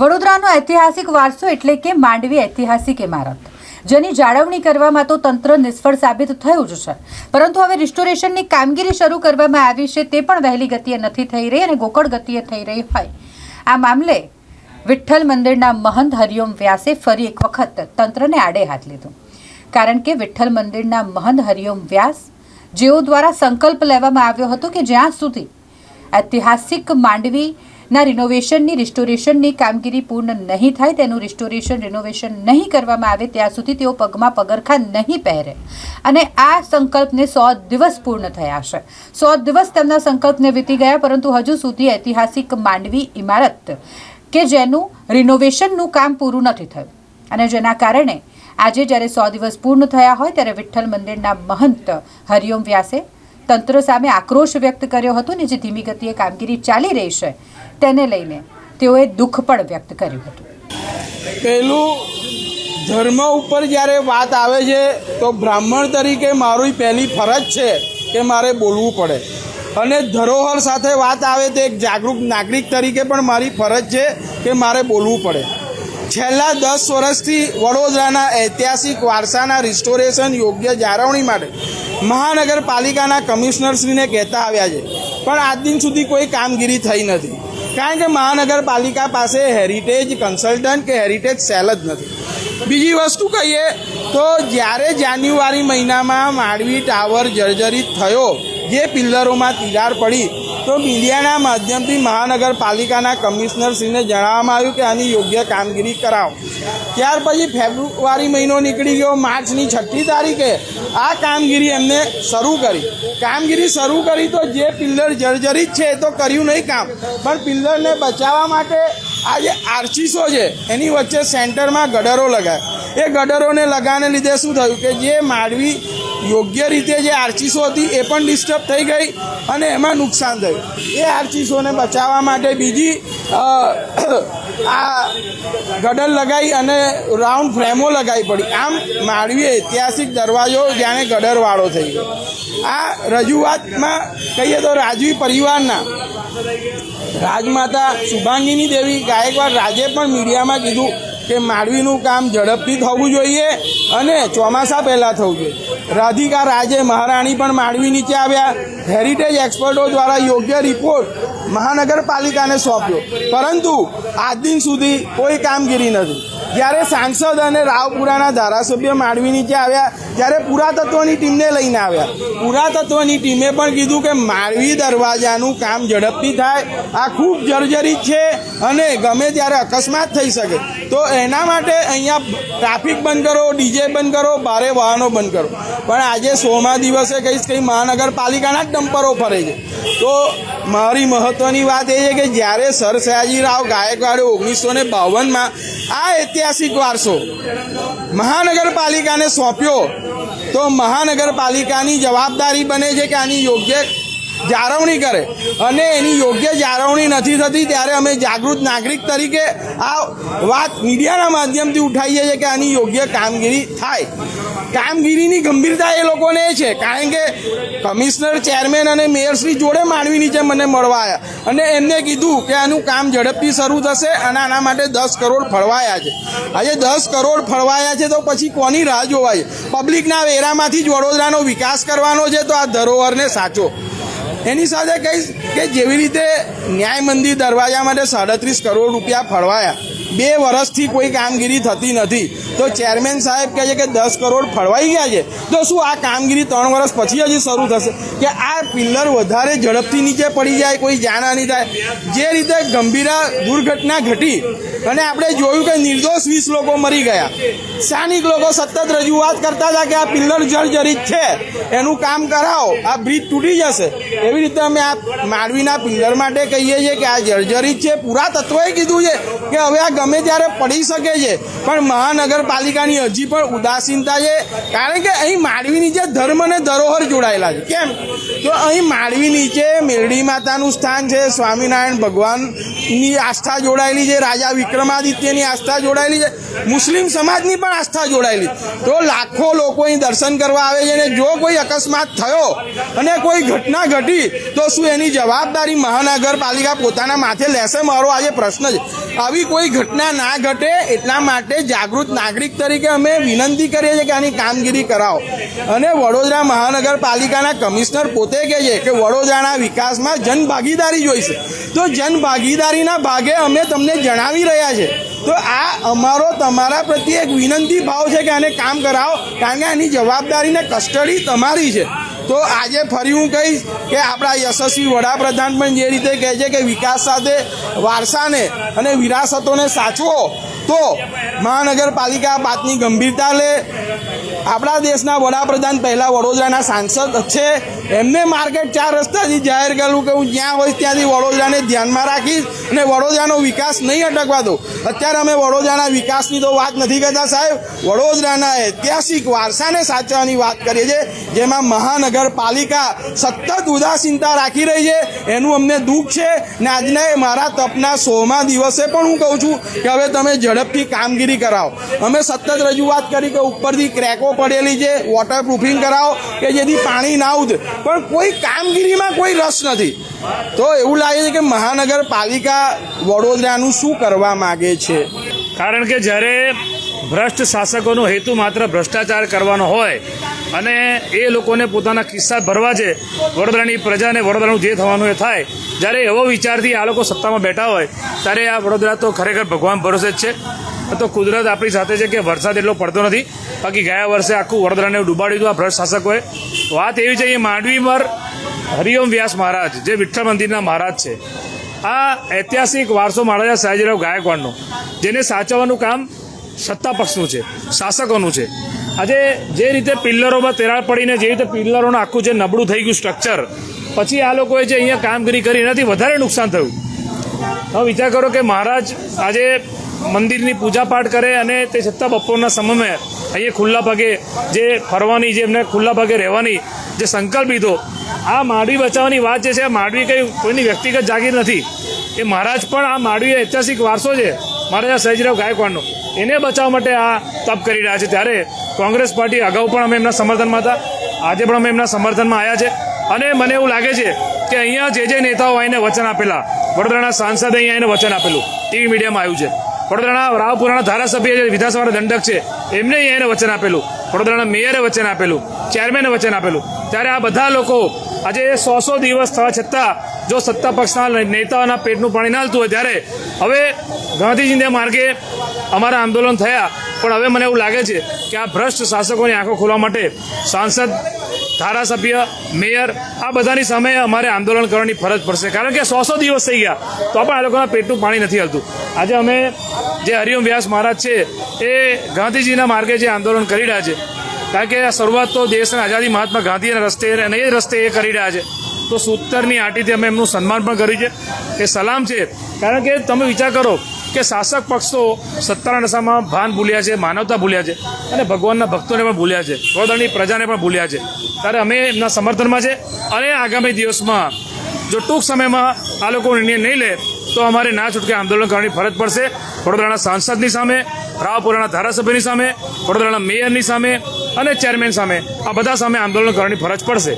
વડોદરાનો ઐતિહાસિક વારસો એટલે કે માંડવી ઐતિહાસિક ઇમારત, જેની જાળવણી કરવામાં તો તંત્ર નિષ્ફળ સાબિત થયું જ છે. પરંતુ હવે રિસ્ટોરેશનની કામગીરી શરૂ કરવામાં આવી છે તે પણ વહેલી ગતિએ નથી થઈ રહી અને ગોકળ ગતિએ થઈ રહી હોય. આ મામલે વિઠ્ઠલ મંદિરના મહંત હરિઓમ વ્યાસે ફરી એક વખત તંત્રને આડે હાથ લીધું. કારણ કે વિઠ્ઠલ મંદિરના મહંત હરિઓમ વ્યાસ જેઓ દ્વારા સંકલ્પ લેવામાં આવ્યો હતો કે જ્યાં સુધી ઐતિહાસિક માંડવીના રિનોવેશનની રિસ્ટોરેશનની કામગીરી પૂર્ણ નહીં થાય, તેનું રિસ્ટોરેશન રિનોવેશન નહીં કરવામાં આવે, ત્યાં સુધી તેઓ પગમાં પગરખા નહીં પહેરે. અને આ સંકલ્પને સો દિવસ પૂર્ણ થયા છે. સો દિવસ તેમના સંકલ્પને વીતી ગયા, પરંતુ હજુ સુધી ઐતિહાસિક માંડવી ઇમારત કે જેનું રિનોવેશનનું કામ પૂરું નથી થયું. અને જેના કારણે આજે જ્યારે સો દિવસ પૂર્ણ થયા હોય, ત્યારે વિઠ્ઠલ મંદિરના મહંત હરિઓમ વ્યાસે તંત્ર સામે આક્રોશ વ્યક્ત કર્યો હતો ને જે ધીમી ગતિએ કામગીરી ચાલી રહી છે તેને લઈને તેઓએ દુઃખ પણ વ્યક્ત કર્યું હતું. પહેલું, ધર્મ ઉપર જ્યારે વાત આવે છે, તો બ્રાહ્મણ તરીકે મારી પહેલી ફરજ છે કે મારે બોલવું પડે. અને ધરોહર સાથે વાત આવે તો એક જાગૃત નાગરિક તરીકે પણ મારી ફરજ છે કે મારે બોલવું પડે. છેલ્લા દસ વર્ષથી વડોદરાના ઐતિહાસિક વારસાના રિસ્ટોરેશન યોગ્ય જાળવણી માટે મહાનગરપાલિકાના કમિશનરશ્રીને કહેતા આવ્યા છે. પણ આજ દિન સુધી કોઈ કામગીરી થઈ નથી. કારણ કે મહાનગરપાલિકા પાસે હેરિટેજ કન્સલ્ટન્ટ કે હેરિટેજ સેલ જ નથી. બીજી વસ્તુ કહીએ તો જ્યારે જાન્યુઆરી મહિનામાં માંડવી ટાવર જર્જરિત થયો, જે પિલ્લરોમાં તિરાડ પડી તો મીડિયાના માધ્યમથી મહાનગરપાલિકાના કમિશનરશ્રીને જણાવવામાં આવ્યું કે આની યોગ્ય કામગીરી કરાવો. ત્યાર પછી ફેબ્રુઆરી મહિનો નીકળી ગયો, માર્ચની છઠ્ઠી તારીખે આ કામગીરી એમને શરૂ કરી. કામગીરી શરૂ કરી તો જે પિલ્લર જર્જરિત છે તો કર્યું નહીં કામ, પણ પિલ્લરને બચાવવા માટે આ જે આર્ચીસો છે, એની વચ્ચે સેન્ટરમાં ગડરો લગાય. એ ગડરોને લગાને લીધે શું થયું કે જે માંડવી યોગ્ય રીતે જે આર્ચીસો હતી એ પણ ડિસ્ટર્બ થઈ ગઈ અને એમાં નુકસાન થયું. એ આરચીસોને બચાવવા માટે બીજી આ ગડર લગાવી અને રાઉન્ડ ફ્રેમો લગાવી પડી. આમ માંડવી ઐતિહાસિક દરવાજો જાણે ગડરવાળો થઈ ગયો. આ રજૂઆતમાં કહીએ તો રાજવી પરિવારના રાજમાતા શુભાંગીની દેવી ગાયકવાડ રાજે પણ મીડિયામાં કીધું કે માંડવીનું કામ ઝડપથી થવું જોઈએ અને ચોમાસા પહેલાં થવું જોઈએ. રાધિકા રાજે મહારાણી પણ માંડવી નીચે આવ્યા. હેરિટેજ એક્સપર્ટો દ્વારા યોગ્ય રિપોર્ટ મહાનગરપાલિકાને સોંપ્યો. પરંતુ આજ દિન સુધી કોઈ કામગીરી નથી. જ્યારે સાંસદ અને રાવપુરાના ધારાસભ્ય માંડવી નીચે આવ્યા, ત્યારે પુરાતત્વની ટીમને લઈને આવ્યા. પુરાતત્વની ટીમે પણ કીધું કે માંડવી દરવાજાનું કામ ઝડપથી થાય, આ ખૂબ જર્જરિત છે અને ગમે ત્યારે અકસ્માત થઈ શકે. તો એના માટે અહીંયા ટ્રાફિક બંધ કરો, ડીજે બંધ કરો, ભારે વાહનો બંધ કરો. પણ આજે સોમા દિવસે કહીશ કંઈ મહાનગરપાલિકાના જ ડમ્પરો ફરે છે. તો મારી મહત્ત્વની વાત એ છે કે જ્યારે સર સયાજીરાવ ગાયકવાડે ઓગણીસો ને બાવનમાં આ ઐતિહાસિક વારસો મહાનગરપાલિકાને સોંપ્યો તો મહાનગરપાલિકાની જવાબદારી બને છે કે આની યોગ્ય જાળવણી કરે. અને એની યોગ્ય જાળવણી નથી થતી ત્યારે અમે જાગૃત નાગરિક તરીકે આ વાત મીડિયાના માધ્યમથી ઉઠાવીએ છીએ કે આની યોગ્ય કામગીરી થાય. કામગીરીની ગંભીરતા એ લોકોને છે. કારણ કે કમિશનર, ચેરમેન અને મેયરશ્રી જોડે માંડવી નીચે મને મળવા આવ્યા અને એમને કીધું કે આનું કામ ઝડપથી શરૂ થશે અને આના માટે દસ કરોડ ફળવાયા છે. આજે દસ કરોડ ફળવાયા છે તો પછી કોની રાહ જોવાય? પબ્લિકના વેરામાંથી જ વડોદરાનો વિકાસ કરવાનો છે તો આ ધરોહરને સાચો. એની સાથે કહીશ કે જેવી રીતે ન્યાય મંદિર દરવાજા માટે સાડત્રીસ કરોડ રૂપિયા ફળવાયા બે વર્ષથી કોઈ કામગીરી થતી નથી. તો ચેરમેન સાહેબ કહે છે કે દસ કરોડ ફળવાઈ ગયા છે. તો શું આ કામગીરી ત્રણ વર્ષ પછી હજી શરૂ થશે? કે આ પિલ્લર વધારે ઝડપથી નીચે પડી જાય, કોઈ જાનહાની થાય. જે રીતે ગંભીરા દુર્ઘટના ઘટી અને આપણે જોયું કે નિર્દોષ વીસ લોકો મરી ગયા. સ્થાનિક લોકો સતત રજૂઆત કરતા હતા કે આ પિલ્લર જર્જરિત છે. એનું કામ કરાવો. આ બ્રિજ તૂટી જશે. એવી રીતે અમે આ માંડવીના પિલ્લર માટે કહીએ છીએ કે આ જર્જરિત છે. પુરાતત્વએ કીધું છે કે હવે આ ગમે ત્યારે પડી શકે છે, પણ મહાનગરપાલિકાની હજી પણ ઉદાસીનતા છે. કારણ કે અહીં માંડવી નીચે ધર્મ અને ધરોહર જોડાયેલા છે. કેમ? તો અહીં માંડવી નીચે મેરડી માતાનું સ્થાન છે, સ્વામિનારાયણ ભગવાનની આસ્થા જોડાયેલી છે, રાજા વિક્રમાદિત્યની આસ્થા જોડાયેલી છે, મુસ્લિમ સમાજની પણ આસ્થા જોડાયેલી. તો લાખો લોકો અહીં દર્શન કરવા આવે છે અને જો કોઈ અકસ્માત થયો અને કોઈ ઘટના ઘટી, તો શું એની જવાબદારી મહાનગરપાલિકા પોતાના માથે લેશે? મારો આજે પ્રશ્ન છે. આવી કોઈ ઘટના ઘટના ના ઘટે એટલા માટે જાગૃત નાગરિક તરીકે અમે વિનંતી કરીએ છીએ કે આની કામગીરી કરાવો. અને વડોદરા મહાનગરપાલિકાના કમિશનર પોતે કહે છે કે વડોદરાના વિકાસમાં જનભાગીદારી જોઈશે. તો જનભાગીદારીના ભાગે અમે તમને જણાવી રહ્યા છે. તો આ અમારો તમારા પ્રત્યે એક વિનંતી ભાવ છે કે આને કામ કરાવો. કારણ કે આની જવાબદારીને કસ્ટડી તમારી છે. તો આજે ફરી હું કહીશ કે આપણા યશસ્વી વડાપ્રધાન પણ જે રીતે કહે છે કે વિકાસ સાથે વારસાને અને વિરાસતોને સાચવો, તો મહાનગરપાલિકા બાતની ગંભીરતા લે. આપણા દેશના વડાપ્રધાન પહેલાં વડોદરાના સાંસદ છે. એમને માર્કેટ ચાર રસ્તાથી જાહેર કરેલું કે હું જ્યાં હોઈશ ત્યાંથી વડોદરાને ધ્યાનમાં રાખીશ અને વડોદરાનો વિકાસ નહીં અટકવા દો અત્યારે અમે વડોદરાના વિકાસની તો વાત નથી કરતા સાહેબ. વડોદરાના ઐતિહાસિક વારસાને સાચવવાની વાત કરીએ છીએ, જેમાં મહાનગરપાલિકા સતત ઉદાસીનતા રાખી રહી છે. એનું અમને દુઃખ છે ને આજને મારા તપના સોમા દિવસે પણ હું કહું છું કે હવે તમે ઝડપથી કામગીરી કરાવો. અમે સતત રજૂઆત કરી કે ઉપરથી ક્રેકો પડેલી છે વોટરપ્રૂફિંગ કરાવો કે જેથી પાણી ના ઉતરે. પણ કોઈ કામગીરીમાં કોઈ રસ નથી. તો એવું લાગે છે કે મહાનગરપાલિકા વડોદરાનું શું કરવા માગે છે? કારણ કે જ્યારે ભ્રષ્ટ શાસકોનો હેતુ માત્ર ભ્રષ્ટાચાર કરવાનો હોય અને એ લોકોને પોતાના કિસ્સા ભરવા છે, વડોદરાની પ્રજાને વડોદરાનું જે થવાનું એ થાય, જ્યારે એવો વિચારથી આ લોકો સત્તામાં બેઠા હોય, ત્યારે આ વડોદરા તો ખરેખર ભગવાન ભરોસે જ છે. તો કુદરત આપણી સાથે છે કે વરસાદ એટલો પડતો નથી. બાકી ગયા વર્ષે આખું વડોદરાને ડૂબાડ્યું હતું આ ભ્રષ્ટ શાસકોએ વાત એવી છે એ માંડવી પર હરિઓમ વ્યાસ મહારાજ, જે વિઠ્ઠલ મંદિરના મહારાજ છે, આ ઐતિહાસિક વારસો મહારાજા સયાજીરાવ ગાયકવાડનો, જેને સાચવવાનું કામ સત્તા પક્ષનું છે, શાસકોનું છે. આજે જે રીતે પિલ્લરોમાં તેરાળ પડીને, જે રીતે પિલ્લરોનું આખું જે નબળું થઈ ગયું સ્ટ્રક્ચર પછી આ લોકોએ જે અહીંયા કામગીરી કરી, એનાથી વધારે નુકસાન થયું. હવે વિચાર કરો કે મહારાજ આજે મંદિરની પૂજાપાઠ કરે અને તે છતાં બપોરના સમયમાં અહીંયા ખુલ્લા પગે જે ફરવાની, જે એમને ખુલ્લા પગે રહેવાની જે સંકલ્પ લીધો, આ માંડવી બચાવવાની વાત જે છે, આ માંડવી કંઈ કોઈની વ્યક્તિગત જાગીર નથી. એ મહારાજ પણ આ માંડવી ઐતિહાસિક વારસો છે, મહારાજા સયાજીરાવ ગાયકવાડનો. એને બચાવવા માટે આ તપ કરી રહ્યા છે. ત્યારે કોંગ્રેસ પાર્ટી અગાઉ પણ અમે એમના સમર્થનમાં હતા. આજે પણ અમે એમના સમર્થનમાં આવ્યા છે. અને મને એવું લાગે છે કે અહીંયા જે જે નેતાઓ આવીને વચન આપેલા, વડોદરાના સાંસદે અહીંયા એને વચન આપેલું, ટીવી મીડિયામાં આવ્યું છે. વડોદરાના રાવપુરાના ધારાસભ્ય જે વિધાનસભાના દંડક છે, એમને એને વચન આપેલું. વડોદરાના મેયરે વચન આપેલું. ચેરમેને વચન આપેલું. ત્યારે આ બધા લોકો આજે સો સો દિવસ થવા છતાં જો સત્તા પક્ષના નેતાઓના પેટનું પાણી ના હાલતું હોય, ત્યારે હવે ગાંધીજીના માર્ગે અમારા આંદોલન થયા. પણ હવે મને એવું લાગે છે કે આ ભ્રષ્ટ શાસકોની આંખો ખોલવા માટે સાંસદ, ધારાસભ્ય, મેયર આ બધાની સામે અમારે આંદોલન કરવાની ફરજ પડશે. કારણ કે સો સો દિવસ થઈ ગયા, તો પણ આ લોકોના પેટનું પાણી નથી હલતું. આજે અમે જે હરિઓમ વ્યાસ મહારાજ છે, એ ગાંધીજીના માર્ગે જે આંદોલન કરી રહ્યા છે, કારણ કે આ શરૂઆત તો દેશના આઝાદી મહાત્મા ગાંધીના રસ્તે અને એ રસ્તે એ કરી રહ્યા છે. તો સૂતરની આટીથી અમે એમનું સન્માન પણ કર્યું છે. એ સલામ છે. કારણ કે તમે વિચાર કરો કે શાસક પક્ષો સત્તાના નશામાં ભાન ભૂલ્યા છે, માનવતા ભૂલ્યા છે અને ભગવાનના ભક્તોને પણ ભૂલ્યા છે વડોદરાની પ્રજાને પણ ભૂલ્યા છે. ત્યારે અમે એમના સમર્થનમાં છે અને આગામી દિવસમાં જો ટૂંક સમયમાં આ લોકો નિર્ણય નહીં લે, તો અમારે ના છૂટકે આંદોલન કરવાની ફરજ પડશે. વડોદરાના સાંસદની સામે, રાવપુરાના ધારાસભ્યની સામે, વડોદરાના મેયરની સામે અને ચેરમેન સામે આ બધા સામે આંદોલન કરવાની ફરજ પડશે.